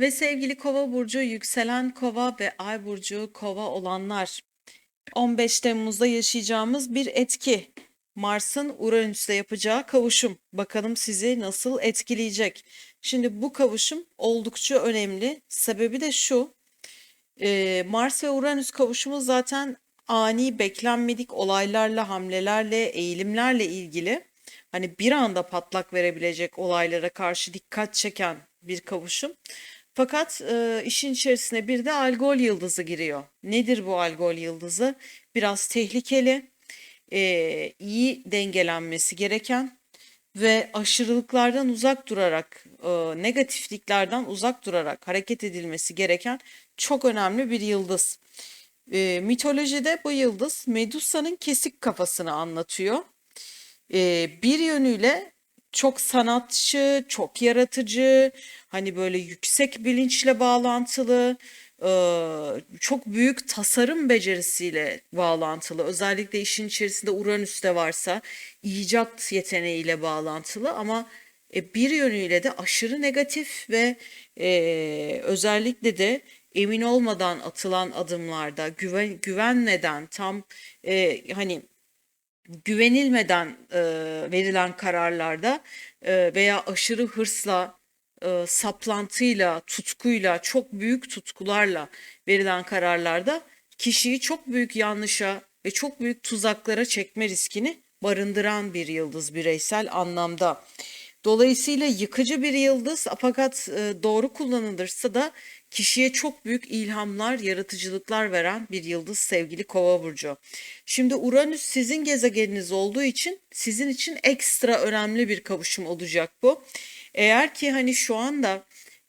Ve sevgili Kova burcu, yükselen Kova ve Ay burcu Kova olanlar 15 Temmuz'da yaşayacağımız bir etki. Mars'ın Uranüs'le yapacağı kavuşum. Bakalım sizi nasıl etkileyecek. Şimdi bu kavuşum oldukça önemli. Sebebi de şu. e, Mars ve Uranüs kavuşumu zaten ani beklenmedik olaylarla, hamlelerle, eğilimlerle ilgili. Hani bir anda patlak verebilecek olaylara karşı dikkat çeken bir kavuşum. Fakat e, işin içerisine bir de Algol yıldızı giriyor. Nedir bu Algol yıldızı? Biraz tehlikeli, e, iyi dengelenmesi gereken ve aşırılıklardan uzak durarak, e, negatifliklerden uzak durarak hareket edilmesi gereken çok önemli bir yıldız. E, mitolojide bu yıldız Medusa'nın kesik kafasını anlatıyor. E, bir yönüyle çok sanatçı, çok yaratıcı, hani böyle yüksek bilinçle bağlantılı, çok büyük tasarım becerisiyle bağlantılı. Özellikle işin içerisinde Uranüs de varsa icat yeteneğiyle bağlantılı ama e, bir yönüyle de aşırı negatif ve özellikle de emin olmadan atılan adımlarda güven güvenmeden tam hani güvenilmeden e, verilen kararlarda e, veya aşırı hırsla, e, saplantıyla, tutkuyla, çok büyük tutkularla verilen kararlarda kişiyi çok büyük yanlışa ve çok büyük tuzaklara çekme riskini barındıran bir yıldız bireysel anlamda. Dolayısıyla yıkıcı bir yıldız fakat e, doğru kullanılırsa da kişiye çok büyük ilhamlar, yaratıcılıklar veren bir yıldız sevgili Kova burcu. Şimdi Uranüs sizin gezegeniniz olduğu için sizin için ekstra önemli bir kavuşum olacak bu. Eğer ki hani şu anda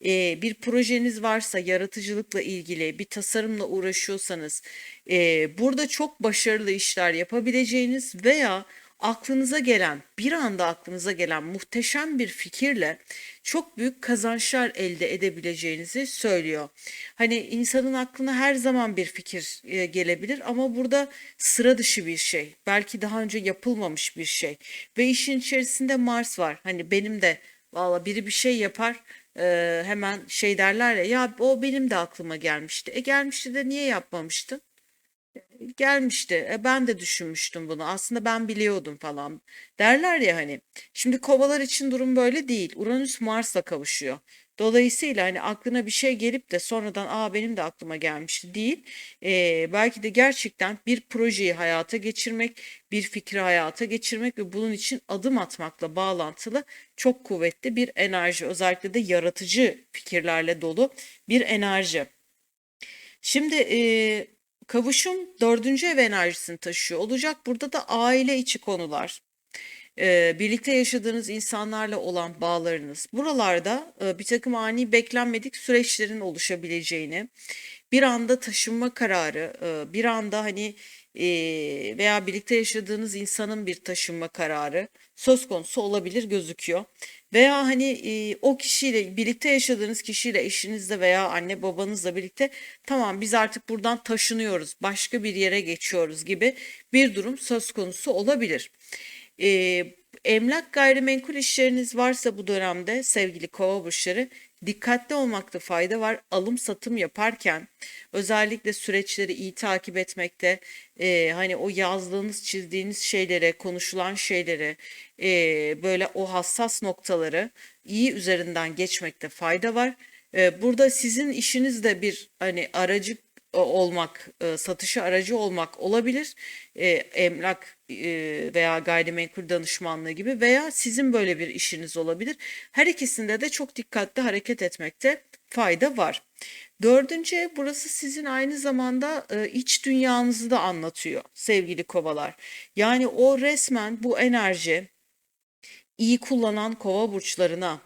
e, bir projeniz varsa yaratıcılıkla ilgili bir tasarımla uğraşıyorsanız e, burada çok başarılı işler yapabileceğiniz veya aklınıza gelen, bir anda aklınıza gelen muhteşem bir fikirle çok büyük kazançlar elde edebileceğinizi söylüyor. Hani insanın aklına her zaman bir fikir e, gelebilir ama burada sıra dışı bir şey. Belki daha önce yapılmamış bir şey. Ve işin içerisinde Mars var. Hani benim de valla biri bir şey yapar e, hemen şey derler ya ya o benim de aklıma gelmişti. E gelmişti de niye yapmamıştın? Gelmişti. E, ben de düşünmüştüm bunu. Aslında ben biliyordum falan derler ya hani. Şimdi kovalar için durum böyle değil. Uranüs Mars'la kavuşuyor. Dolayısıyla hani aklına bir şey gelip de sonradan aa benim de aklıma gelmişti değil. E, belki de gerçekten bir projeyi hayata geçirmek, bir fikri hayata geçirmek ve bunun için adım atmakla bağlantılı çok kuvvetli bir enerji. Özellikle de yaratıcı fikirlerle dolu bir enerji. Şimdi e, Kavuşum dördüncü ev enerjisini taşıyor olacak. Burada da aile içi konular, e, birlikte yaşadığınız insanlarla olan bağlarınız. Buralarda e, bir takım ani beklenmedik süreçlerin oluşabileceğini, bir anda taşınma kararı, e, bir anda hani veya birlikte yaşadığınız insanın bir taşınma kararı söz konusu olabilir gözüküyor. Veya hani o kişiyle birlikte yaşadığınız kişiyle eşinizle veya anne babanızla birlikte tamam biz artık buradan taşınıyoruz, başka bir yere geçiyoruz gibi bir durum söz konusu olabilir. Emlak gayrimenkul işleriniz varsa bu dönemde sevgili kova burçları dikkatli olmakta fayda var. Alım satım yaparken özellikle süreçleri iyi takip etmekte, e, hani o yazdığınız, çizdiğiniz şeylere, konuşulan şeylere, e, böyle o hassas noktaları iyi üzerinden geçmekte fayda var. E, burada sizin işiniz de bir hani aracı olmak, e, satışı aracı olmak olabilir. E, emlak veya gayrimenkul danışmanlığı gibi veya sizin böyle bir işiniz olabilir. Her ikisinde de çok dikkatli hareket etmekte fayda var. Dördüncü ev burası sizin aynı zamanda iç dünyanızı da anlatıyor sevgili kovalar. Yani o resmen bu enerji iyi kullanan kova burçlarına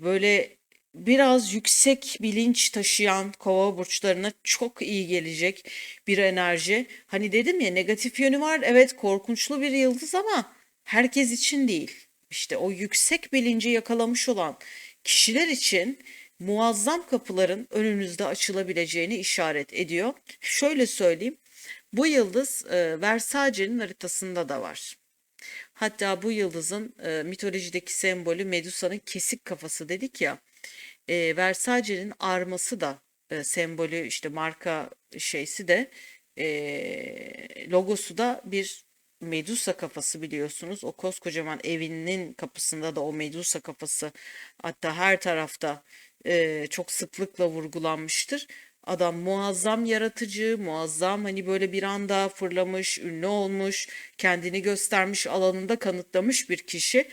böyle biraz yüksek bilinç taşıyan kova burçlarına çok iyi gelecek bir enerji. Hani dedim ya negatif yönü var. Evet korkunçlu bir yıldız ama herkes için değil. İşte o yüksek bilinci yakalamış olan kişiler için muazzam kapıların önünüzde açılabileceğini işaret ediyor. Şöyle söyleyeyim. Bu yıldız e, Versace'nin haritasında da var. Hatta bu yıldızın e, mitolojideki sembolü Medusa'nın kesik kafası dedik ya. E, Versace'nin arması da e, sembolü işte marka şeysi de e, logosu da bir Medusa kafası biliyorsunuz. O koskocaman evinin kapısında da o Medusa kafası hatta her tarafta e, çok sıklıkla vurgulanmıştır. Adam muazzam yaratıcı, muazzam hani böyle bir anda fırlamış, ünlü olmuş, kendini göstermiş, alanında kanıtlamış bir kişi.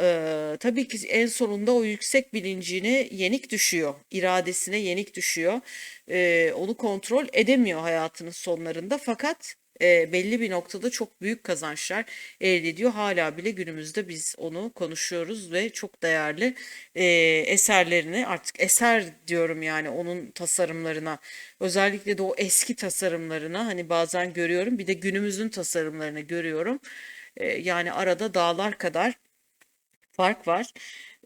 Ee, tabii ki en sonunda o yüksek bilincine yenik düşüyor, iradesine yenik düşüyor. Ee, onu kontrol edemiyor hayatının sonlarında fakat e, belli bir noktada çok büyük kazançlar elde ediyor. Hala bile günümüzde biz onu konuşuyoruz ve çok değerli e, eserlerini artık eser diyorum yani onun tasarımlarına özellikle de o eski tasarımlarına hani bazen görüyorum bir de günümüzün tasarımlarını görüyorum. E, yani arada dağlar kadar fark var.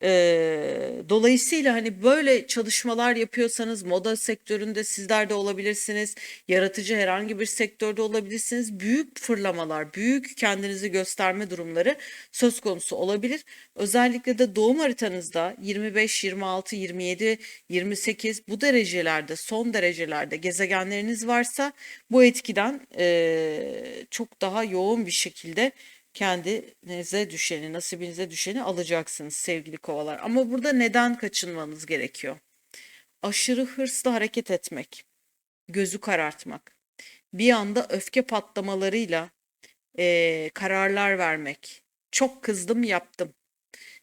Eee, dolayısıyla hani böyle çalışmalar yapıyorsanız moda sektöründe sizler de olabilirsiniz. Yaratıcı herhangi bir sektörde olabilirsiniz. Büyük fırlamalar, büyük kendinizi gösterme durumları söz konusu olabilir. Özellikle de doğum haritanızda 25, 26, 27, 28 bu derecelerde, son derecelerde gezegenleriniz varsa bu etkiden eee, çok daha yoğun bir şekilde kendinize düşeni, nasibinize düşeni alacaksınız sevgili kovalar. Ama burada neden kaçınmanız gerekiyor? Aşırı hırsla hareket etmek, gözü karartmak, bir anda öfke patlamalarıyla eee, kararlar vermek. Çok kızdım yaptım,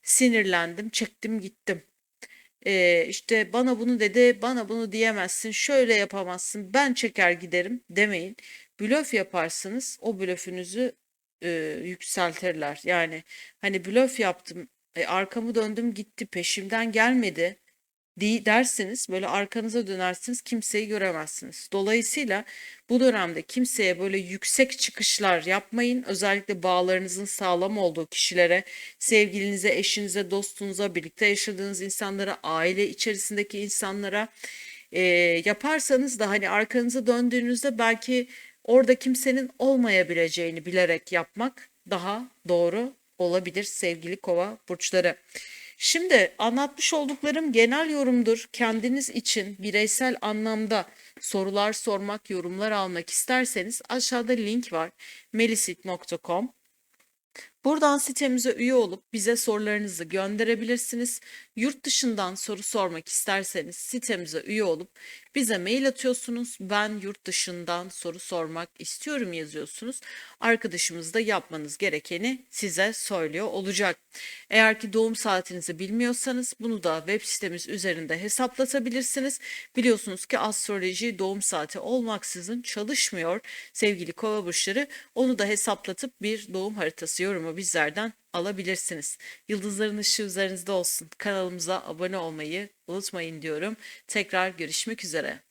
sinirlendim çektim gittim. Eee işte bana bunu dedi, bana bunu diyemezsin, şöyle yapamazsın, ben çeker giderim demeyin. Blöf yaparsınız, o blöfünüzü e, yükseltirler. Yani hani blöf yaptım, e, arkamı döndüm gitti, peşimden gelmedi di dersiniz böyle arkanıza dönersiniz kimseyi göremezsiniz. Dolayısıyla bu dönemde kimseye böyle yüksek çıkışlar yapmayın. Özellikle bağlarınızın sağlam olduğu kişilere, sevgilinize, eşinize, dostunuza, birlikte yaşadığınız insanlara, aile içerisindeki insanlara e, yaparsanız da hani arkanıza döndüğünüzde belki orada kimsenin olmayabileceğini bilerek yapmak daha doğru olabilir sevgili kova burçları. Şimdi anlatmış olduklarım genel yorumdur. Kendiniz için bireysel anlamda sorular sormak, yorumlar almak isterseniz aşağıda link var. melisit.com Buradan sitemize üye olup bize sorularınızı gönderebilirsiniz. Yurt dışından soru sormak isterseniz sitemize üye olup bize mail atıyorsunuz. Ben yurt dışından soru sormak istiyorum yazıyorsunuz. Arkadaşımız da yapmanız gerekeni size söylüyor olacak. Eğer ki doğum saatinizi bilmiyorsanız bunu da web sitemiz üzerinde hesaplatabilirsiniz. Biliyorsunuz ki astroloji doğum saati olmaksızın çalışmıyor sevgili kova burçları. Onu da hesaplatıp bir doğum haritası yorumu bizlerden alabilirsiniz. Yıldızların ışığı üzerinizde olsun. Kanalımıza abone olmayı unutmayın diyorum. Tekrar görüşmek üzere.